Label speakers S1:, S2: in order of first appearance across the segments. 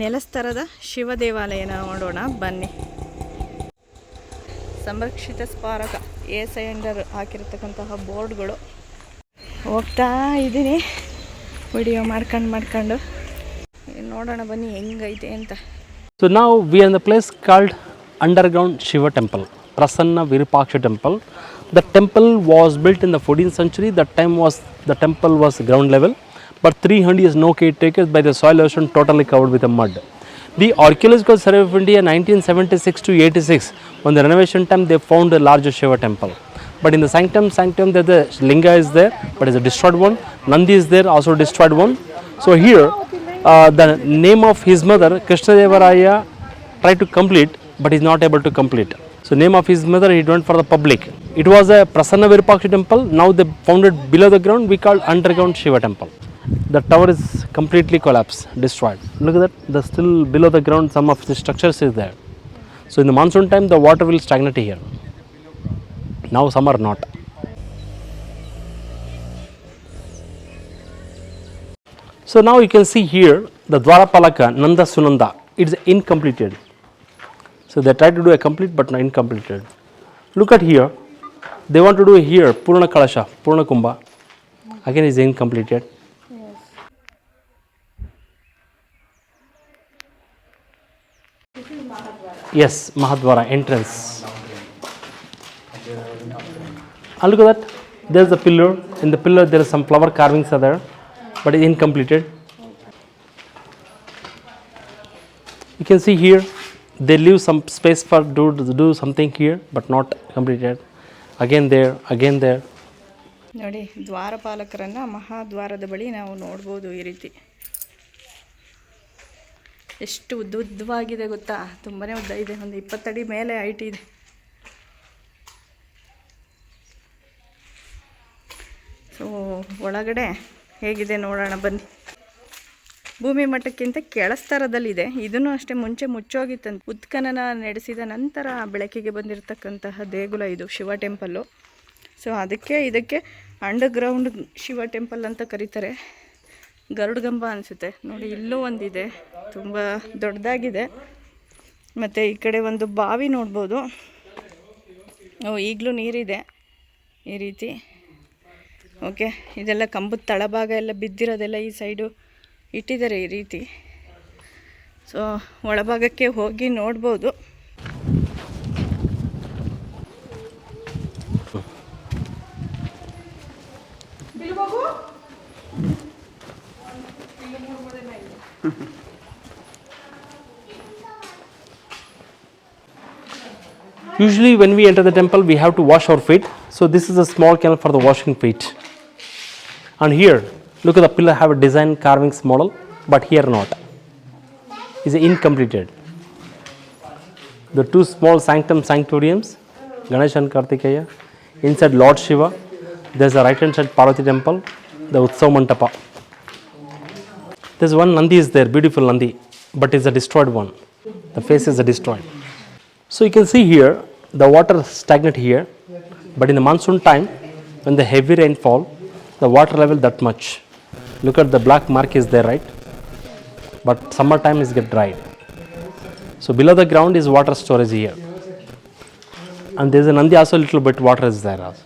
S1: ನೆಲಸ್ತರದ ಶಿವ ದೇವಾಲಯ ನೋಡೋಣ, ಬನ್ನಿ. ಸಂರಕ್ಷಿತ ಸ್ಮಾರಕ, ಎ ಸೈಂಡರ್ ಹಾಕಿರತಕ್ಕಂತಹ ಬೋರ್ಡ್ಗಳು. ಹೋಗ್ತಾ ಇದ್ದೀನಿ. ವಿಡಿಯೋ ಮಾಡ್ಕೊಂಡು ಮಾಡ್ಕೊಂಡು. ನೋಡೋಣ, ಬನ್ನಿ, ಹೆಂಗೈತೆ ಅಂತ.
S2: ಸೊ ನಾವು we are the place called underground Shiva temple Prasanna Virupaksha temple the temple was built in the fourteen century the time was the temple was ground level but 300 years no caretakers by the soil erosion totally covered with the mud. The Archaeological Survey of India 1976 to 86, on the renovation time they found a larger Shiva temple. But in the sanctum, sanctum there the linga is there, but it's a destroyed one. Nandi is there, also destroyed one. So here, uh, the name of his mother, Krishnadevaraya, tried to complete, but is not able to complete. So name of his mother, he went for the public. It was a Prasanna Virupaksha temple. Now they found it below the ground. We call underground Shiva temple. The tower is completely collapsed, destroyed. Look at that. The still below the ground, some of the structures is there. So in the monsoon time, the water will stagnate here. Now summer not. So now you can see here the Dwarapalaka Nanda Sunanda. It's incompleted. So they tried to do a complete but not incompleted. Look at here. They want to do here Purna Kalasha, Purna Kumbha. Again is incompleted. Yes, Mahadwara entrance. And look at that. There's the pillar. In the pillar, there is some flower carvings are there, but it's incompleted. You can see here, they leave some space for do do something here, but not completed. Again there, again there.
S1: ನೋಡಿ ದ್ವಾರಪಾಲಕರನ್ನು ಮಹಾದ್ವಾರದ ಬಳಿ ನಾವು ನೋಡ್ಬೋದು ಈ ರೀತಿ ಎಷ್ಟು ಉದ್ದ ಉದ್ದವಾಗಿದೆ ಗೊತ್ತಾ? ತುಂಬಾ ಉದ್ದ ಇದೆ. ಒಂದು ಇಪ್ಪತ್ತಡಿ ಮೇಲೆ ಹೈಟ್ ಇದೆ. ಸೊ ಒಳಗಡೆ ಹೇಗಿದೆ ನೋಡೋಣ, ಬನ್ನಿ. ಭೂಮಿ ಮಟ್ಟಕ್ಕಿಂತ ಕೆಳಸ್ತರದಲ್ಲಿದೆ. ಇದನ್ನು ಅಷ್ಟೇ ಮುಂಚೆ ಮುಚ್ಚೋಗಿತ್ತಂತ. ಉತ್ಖನನ ನಡೆಸಿದ ನಂತರ ಬೆಳಕಿಗೆ ಬಂದಿರತಕ್ಕಂತಹ ದೇಗುಲ ಇದು, ಶಿವ ಟೆಂಪಲ್ಲು. ಸೊ ಅದಕ್ಕೆ ಇದಕ್ಕೆ ಅಂಡರ್ಗ್ರೌಂಡ್ ಶಿವ ಟೆಂಪಲ್ ಅಂತ ಕರೀತಾರೆ. ಗರುಡಗಂಬ ಅನಿಸುತ್ತೆ. ನೋಡಿ, ಇಲ್ಲೂ ಒಂದಿದೆ. ತುಂಬ ದೊಡ್ಡದಾಗಿದೆ. ಮತ್ತು ಈ ಕಡೆ ಒಂದು ಬಾವಿ ನೋಡ್ಬೋದು. ಈಗಲೂ ನೀರಿದೆ ಈ ರೀತಿ. ಓಕೆ, ಇದೆಲ್ಲ ಕಂಬದ ತಳಭಾಗ ಎಲ್ಲ ಬಿದ್ದಿರೋದೆಲ್ಲ ಈ ಸೈಡು ಇಟ್ಟಿದ್ದಾರೆ ಈ ರೀತಿ. ಸೊ, ಒಳಭಾಗಕ್ಕೆ ಹೋಗಿ ನೋಡ್ಬೋದು.
S2: Usually, when we enter the temple, we have to wash our feet. So this is a small canal for the washing feet. And here, look at the pillar have a design carvings model, but here not. Is incompleted. The two small sanctum sanctoriums, Ganesh and Kartikeya. Inside Lord Shiva, there's a right hand side Parvati temple, the Utsav Mantapa. There's one Nandi is there, beautiful Nandi, but it's a destroyed one. The face is a destroyed. So you can see here the water stagnant here, but in the monsoon time, when the heavy rainfall, the water level that much. Look at the black mark is there, right? But summertime is get dried. So below the ground is water storage here, and there is a Nandi also little bit water is there also.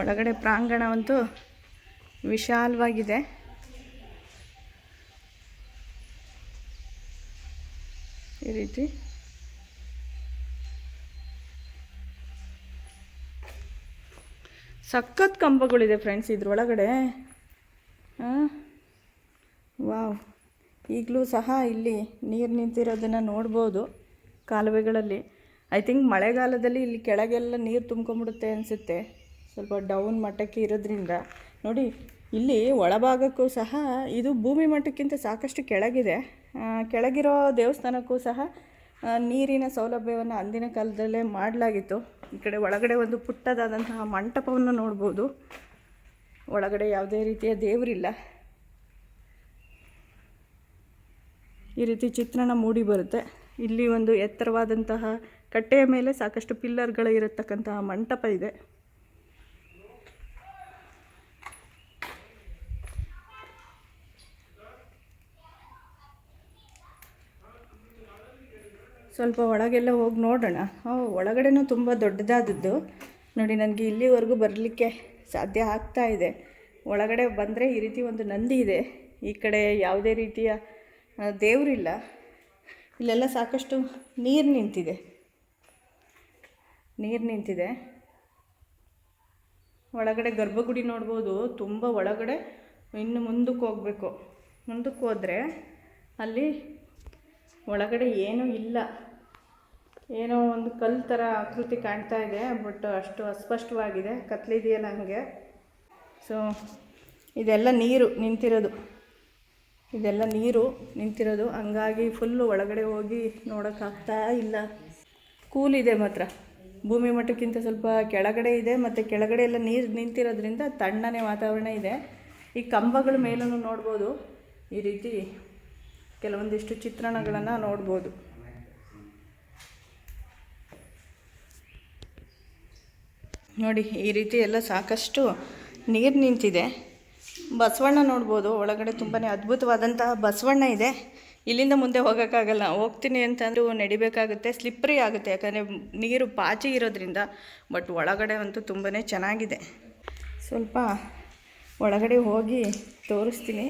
S1: ಒಳಗಡೆ ಪ್ರಾಂಗಣವಂತೂ ವಿಶಾಲವಾಗಿದೆ ಈ ರೀತಿ ಸಖತ್ ಕಂಬಗಳಿದೆ friends ಇದ್ರೊಳಗಡೆ. Wow. ಈಗಲೂ ಸಹ ಇಲ್ಲಿ ನೀರು ನಿಂತಿರೋದನ್ನು ನೋಡ್ಬೋದು ಕಾಲುವೆಗಳಲ್ಲಿ. ಐ ಥಿಂಕ್ ಮಳೆಗಾಲದಲ್ಲಿ ಇಲ್ಲಿ ಕೆಳಗೆಲ್ಲ ನೀರು ತುಂಬ್ಕೊಂಬಿಡುತ್ತೆ ಅನಿಸುತ್ತೆ. ಸ್ವಲ್ಪ ಡೌನ್ ಮಟ್ಟಕ್ಕೆ ಇರೋದ್ರಿಂದ. ನೋಡಿ, ಇಲ್ಲಿ ಒಳಭಾಗಕ್ಕೂ ಸಹ ಇದು ಭೂಮಿ ಮಟ್ಟಕ್ಕಿಂತ ಸಾಕಷ್ಟು ಕೆಳಗಿದೆ. ಕೆಳಗಿರೋ ದೇವಸ್ಥಾನಕ್ಕೂ ಸಹ ನೀರಿನ ಸೌಲಭ್ಯವನ್ನು ಅಂದಿನ ಕಾಲದಲ್ಲೇ ಮಾಡಲಾಗಿತ್ತು. ಈ ಕಡೆ ಒಳಗಡೆ ಒಂದು ಪುಟ್ಟದಾದಂತಹ ಮಂಟಪವನ್ನು ನೋಡ್ಬೋದು. ಒಳಗಡೆ ಯಾವುದೇ ರೀತಿಯ ದೇವರಿಲ್ಲ. ಈ ರೀತಿ ಚಿತ್ರಣ ಮೂಡಿ ಬರುತ್ತೆ. ಇಲ್ಲಿ ಒಂದು ಎತ್ತರವಾದಂತಹ ಕಟ್ಟೆಯ ಮೇಲೆ ಸಾಕಷ್ಟು ಪಿಲ್ಲರ್ಗಳು ಇರತಕ್ಕಂತಹ ಮಂಟಪ ಇದೆ. ಸ್ವಲ್ಪ ಒಳಗೆಲ್ಲ ಹೋಗಿ ನೋಡೋಣ. ಒಳಗಡೆನೂ ತುಂಬ ದೊಡ್ಡದಾದದ್ದು. ನೋಡಿ, ನನಗೆ ಇಲ್ಲಿವರೆಗೂ ಬರಲಿಕ್ಕೆ ಸಾಧ್ಯ ಆಗ್ತಾ ಇದೆ. ಒಳಗಡೆ ಬಂದರೆ ಈ ರೀತಿ ಒಂದು ನಂದಿ ಇದೆ. ಈ ಕಡೆ ಯಾವುದೇ ರೀತಿಯ ದೇವರಿಲ್ಲ. ಇಲ್ಲೆಲ್ಲ ಸಾಕಷ್ಟು ನೀರು ನಿಂತಿದೆ. ನೀರು ನಿಂತಿದೆ. ಒಳಗಡೆ ಗರ್ಭಗುಡಿ ನೋಡ್ಬೋದು. ತುಂಬ ಒಳಗಡೆ ಇನ್ನು ಮುಂದಕ್ಕೆ ಹೋಗಬೇಕು. ಮುಂದಕ್ಕೆ ಹೋದರೆ ಅಲ್ಲಿ ಒಳಗಡೆ ಏನೂ ಇಲ್ಲ. ಏನೋ ಒಂದು ಕಲ್ಲು ಥರ ಆಕೃತಿ ಕಾಣ್ತಾ ಇದೆ, ಬಟ್ ಅಷ್ಟು ಅಸ್ಪಷ್ಟವಾಗಿದೆ. ಕತ್ಲಿದೆಯಲ್ಲ ಹಂಗೆ ಸೊ ಇದೆಲ್ಲ ನೀರು ನಿಂತಿರೋದು. ಇದೆಲ್ಲ ನೀರು ನಿಂತಿರೋದು. ಹಂಗಾಗಿ ಫುಲ್ಲು ಒಳಗಡೆ ಹೋಗಿ ನೋಡೋಕ್ಕಾಗ್ತಾ ಇಲ್ಲ. ಕೂಲ್ ಇದೆ ಮಾತ್ರ. ಭೂಮಿ ಮಟ್ಟಕ್ಕಿಂತ ಸ್ವಲ್ಪ ಕೆಳಗಡೆ ಇದೆ, ಮತ್ತು ಕೆಳಗಡೆ ಎಲ್ಲ ನೀರು ನಿಂತಿರೋದ್ರಿಂದ ತಣ್ಣನೆ ವಾತಾವರಣ ಇದೆ. ಈ ಕಂಬಗಳ ಮೇಲೂ ನೋಡ್ಬೋದು. ಈ ರೀತಿ ಕೆಲವೊಂದಿಷ್ಟು ಚಿತ್ರಣಗಳನ್ನು ನೋಡ್ಬೋದು. ನೋಡಿ, ಈ ರೀತಿ ಎಲ್ಲ ಸಾಕಷ್ಟು ನೀರು ನಿಂತಿದೆ. ಬಸವಣ್ಣ ನೋಡ್ಬೋದು, ಒಳಗಡೆ ತುಂಬಾ ಅದ್ಭುತವಾದಂತಹ ಬಸವಣ್ಣ ಇದೆ. ಇಲ್ಲಿಂದ ಮುಂದೆ ಹೋಗೋಕ್ಕಾಗಲ್ಲ. ಹೋಗ್ತೀನಿ ಅಂತಂದರೂ ನಡಿಬೇಕಾಗುತ್ತೆ ಸ್ಲಿಪ್ರಿ ಆಗುತ್ತೆ. ಯಾಕಂದರೆ ನೀರು ಪಾಚಿ ಇರೋದ್ರಿಂದ ಬಟ್ ಒಳಗಡೆ ಅಂತೂ ತುಂಬಾ ಚೆನ್ನಾಗಿದೆ. ಸ್ವಲ್ಪ ಒಳಗಡೆ ಹೋಗಿ ತೋರಿಸ್ತೀನಿ.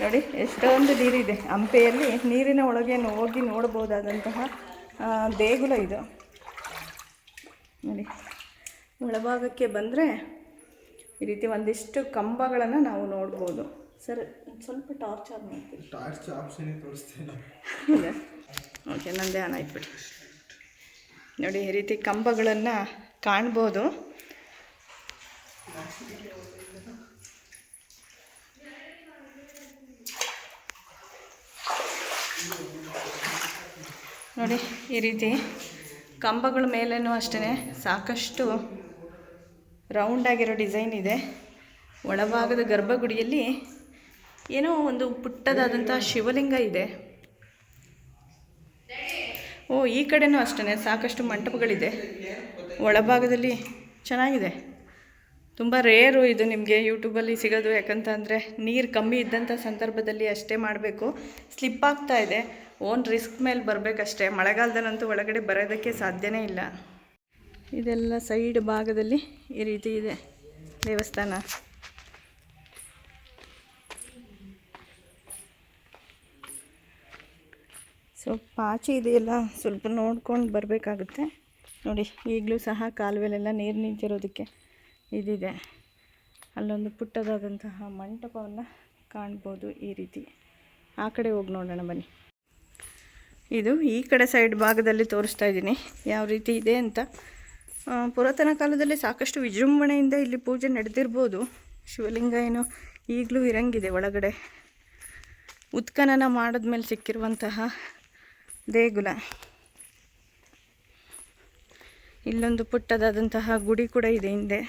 S1: ನೋಡಿ ಎಷ್ಟೊಂದು ನೀರಿದೆ. ಹಂಪೆಯಲ್ಲಿ ನೀರಿನ ಒಳಗೆ ಹೋಗಿ ನೋಡ್ಬೋದಾದಂತಹ ದೇಗುಲ ಇದು. ನೋಡಿ ಒಳಭಾಗಕ್ಕೆ ಬಂದರೆ ಈ ರೀತಿ ಒಂದಿಷ್ಟು ಕಂಬಗಳನ್ನು ನಾವು ನೋಡ್ಬೋದು. ಸರ್ ಸ್ವಲ್ಪ ಟಾರ್ಚ್ ಆನ್
S3: ಟಾರ್ಚ್ ಆಪ್ಷನ್ ತೋರಿಸ್ತೇನೆ
S1: ಓಕೆ ನಂದೇ ಆನ್ ಆಯ್ತುಬಿಡಿ. ನೋಡಿ ಈ ರೀತಿ ಕಂಬಗಳನ್ನು ಕಾಣ್ಬೋದು. ನೋಡಿ, ಈ ರೀತಿ ಕಂಬಗಳ ಮೇಲೇನೂ ಅಷ್ಟೇ ಸಾಕಷ್ಟು ರೌಂಡಾಗಿರೋ ಡಿಸೈನ್ ಇದೆ. ಒಳಭಾಗದ ಗರ್ಭಗುಡಿಯಲ್ಲಿ ಏನೋ ಒಂದು ಪುಟ್ಟದಾದಂಥ ಶಿವಲಿಂಗ ಇದೆ. ಓ, ಈ ಕಡೆನೂ ಅಷ್ಟೇ ಸಾಕಷ್ಟು ಮಂಟಪಗಳಿದೆ. ಒಳಭಾಗದಲ್ಲಿ ಚೆನ್ನಾಗಿದೆ. ತುಂಬ ರೇರು ಇದು ನಿಮಗೆ ಯೂಟ್ಯೂಬಲ್ಲಿ ಸಿಗೋದು. ಯಾಕಂತಂದರೆ ನೀರು ಕಮ್ಮಿ ಇದ್ದಂಥ ಸಂದರ್ಭದಲ್ಲಿ ಅಷ್ಟೇ ಮಾಡಬೇಕು. ಸ್ಲಿಪ್ ಆಗ್ತಾ ಇದೆ. ಓನ್ ರಿಸ್ಕ್ ಮೇಲೆ ಬರಬೇಕಷ್ಟೇ. ಮಳೆಗಾಲದಲ್ಲಂತೂ ಒಳಗಡೆ ಬರೋದಕ್ಕೆ ಸಾಧ್ಯನೇ ಇಲ್ಲ. ಇದೆಲ್ಲ ಸೈಡ್ ಭಾಗದಲ್ಲಿ ಈ ರೀತಿ ಇದೆ ದೇವಸ್ಥಾನ. ಸೊ, ಪಾಚಿ ಇದೆಯಲ್ಲ, ಸ್ವಲ್ಪ ನೋಡ್ಕೊಂಡು ಬರಬೇಕಾಗುತ್ತೆ. ನೋಡಿ, ಈಗಲೂ ಸಹ ಕಾಲುವೆಲೆಲ್ಲ ನೀರು ನಿಂತಿರೋದಕ್ಕೆ ಇದಿದೆ. ಅಲ್ಲೊಂದು ಪುಟ್ಟದಾದಂತಹ ಮಂಟಪವನ್ನು ಕಾಣ್ಬೋದು ಈ ರೀತಿ. ಆ ಕಡೆ ಹೋಗಿ ನೋಡೋಣ ಬನ್ನಿ. ಇದು ಈ ಕಡೆ ಸೈಡ್ ಭಾಗದಲ್ಲಿ ತೋರಿಸ್ತಾ ಇದ್ದೀನಿ ಯಾವ ರೀತಿ ಇದೆ ಅಂತ. ಪುರಾತನ ಕಾಲದಲ್ಲಿ ಸಾಕಷ್ಟು ವಿಜೃಂಭಣೆಯಿಂದ ಇಲ್ಲಿ ಪೂಜೆ ನಡೆದಿರ್ಬೋದು. ಶಿವಲಿಂಗ ಏನು ಈಗಲೂ ಇರಂಗಿದೆ ಒಳಗಡೆ. ಉತ್ಖನನ ಮಾಡಿದ್ಮೇಲೆ ಸಿಕ್ಕಿರುವಂತಹ ದೇಗುಲ. ಇಲ್ಲೊಂದು ಪುಟ್ಟದಾದಂತಹ ಗುಡಿ ಕೂಡ ಇದೆ ಹಿಂದೆ.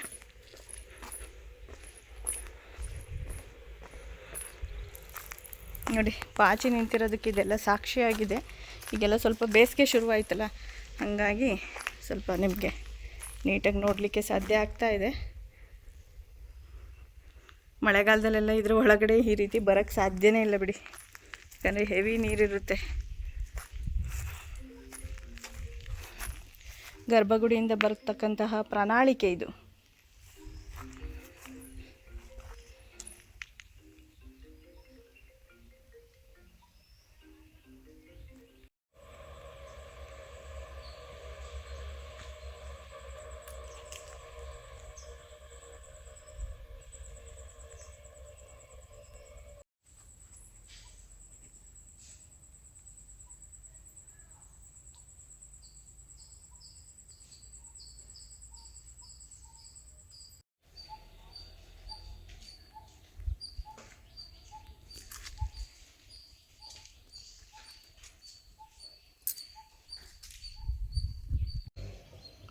S1: ನೋಡಿ, ಪಾಚಿ ನಿಂತಿರೋದಕ್ಕೆ ಇದೆಲ್ಲ ಸಾಕ್ಷಿಯಾಗಿದೆ. ಈಗೆಲ್ಲ ಸ್ವಲ್ಪ ಬೇಸಿಗೆ ಶುರುವಾಯಿತಲ್ಲ, ಹಾಗಾಗಿ ಸ್ವಲ್ಪ ನಿಮಗೆ ನೀಟಾಗಿ ನೋಡಲಿಕ್ಕೆ ಸಾಧ್ಯ ಆಗ್ತಾ ಇದೆ. ಮಳೆಗಾಲದಲ್ಲೆಲ್ಲ ಇದ್ರ ಒಳಗಡೆ ಈ ರೀತಿ ಬರೋಕ್ಕೆ ಸಾಧ್ಯನೇ ಇಲ್ಲ ಬಿಡಿ. ಯಾಕಂದರೆ ಹೆವಿ ನೀರಿರುತ್ತೆ. ಗರ್ಭಗುಡಿಯಿಂದ ಬರತಕ್ಕಂತಹ ಪ್ರಣಾಳಿಕೆ ಇದು.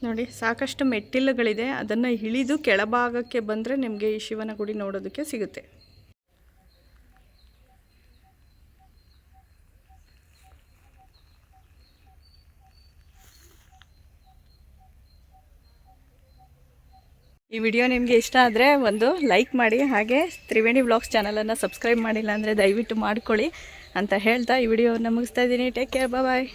S1: ನೋಡಿ, ಸಾಕಷ್ಟು ಮೆಟ್ಟಿಲುಗಳಿದೆ. ಅದನ್ನು ಇಳಿದು ಕೆಳಭಾಗಕ್ಕೆ ಬಂದರೆ ನಿಮಗೆ ಈ ಶಿವನ ಗುಡಿ ನೋಡೋದಕ್ಕೆ ಸಿಗುತ್ತೆ. ಈ ವಿಡಿಯೋ ನಿಮಗೆ ಇಷ್ಟ ಆದರೆ ಒಂದು ಲೈಕ್ ಮಾಡಿ, ಹಾಗೆ ತ್ರಿವೇಣಿ ವ್ಲಾಗ್ಸ್ ಚಾನಲನ್ನು ಸಬ್ಸ್ಕ್ರೈಬ್ ಮಾಡಿಲ್ಲ ಅಂದರೆ ದಯವಿಟ್ಟು ಮಾಡ್ಕೊಳ್ಳಿ ಅಂತ ಹೇಳ್ತಾ ಈ ವಿಡಿಯೋನ ಮುಗಿಸ್ತಾ ಇದ್ದೀನಿ. Take care bye